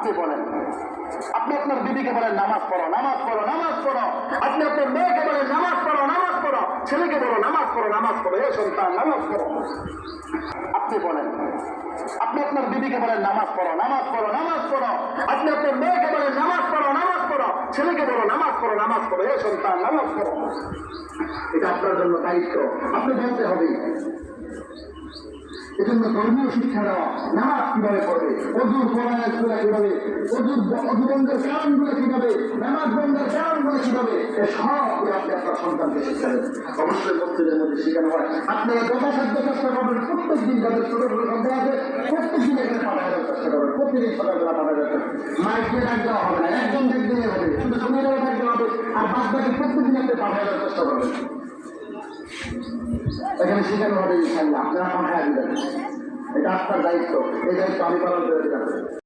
আপনি বলেন। আপনি আপনার বিবিকে বলেন, নামাজ পড়ো নামাজ পড়ো নামাজ পড়ো। আপনি আপনার মেয়েকে বলেন, নামাজ পড়ো নামাজ পড়ো। ছেলেকে বলো, নামাজ পড়ো নামাজ পড়ো। এ সন্তান, নামাজ পড়ো। আপনি বলেন। আপনি আপনার দিদিকে বলেন, নামাজ পড়ো নামাজ পড়ো নামাজ পড়ো। আপনি আপনার মেয়েকে বলেন, নামাজ পড়ো নামাজ পড়ো। ছেলেকে বলো, নামাজ পড়ো নামাজ পড়ো। এ সন্তান, নামাজ পড়ো। এটা আপনার জন্য দায়িত্ব। আপনি বলতে হবে এজন্য ধর্মীয় শিক্ষা দেওয়া নামাজ কীভাবে পড়বে অজুর পড়ায়গুলা কীভাবে, অজুর অজু বন্ধের কারণগুলো কীভাবে, নামাজ বন্ধের কারণগুলো কীভাবে, এ সব আপনি আপনার সন্তানকে শিক্ষা দেন। অবশ্যই মসজিদের মধ্যে শেখানো হয় আপনি যথাসাধ্য চেষ্টা করবেন প্রত্যেক দিন যাদের ছোট ছোট সন্তান আছে প্রত্যেক দিন এখানে পাঠানোর চেষ্টা করবেন। প্রতিদিন সকালবেলা পাঠানোর চেষ্টা মাইক ডাক দেওয়া হবে না একজন ডাক দিলে হবে। শুধু সন্ধ্যাবেলা ডাক হবে, আর বাদ বাকি প্রত্যেকদিন আপনি পাঠানোর চেষ্টা করবেন। এখানে শেখানো হবে ইনশাল্লাহ আপনারা পাঠায় দিবেন। এটা আপনার দায়িত্ব। এই দায়িত্ব আমি পালন করে দিলাম।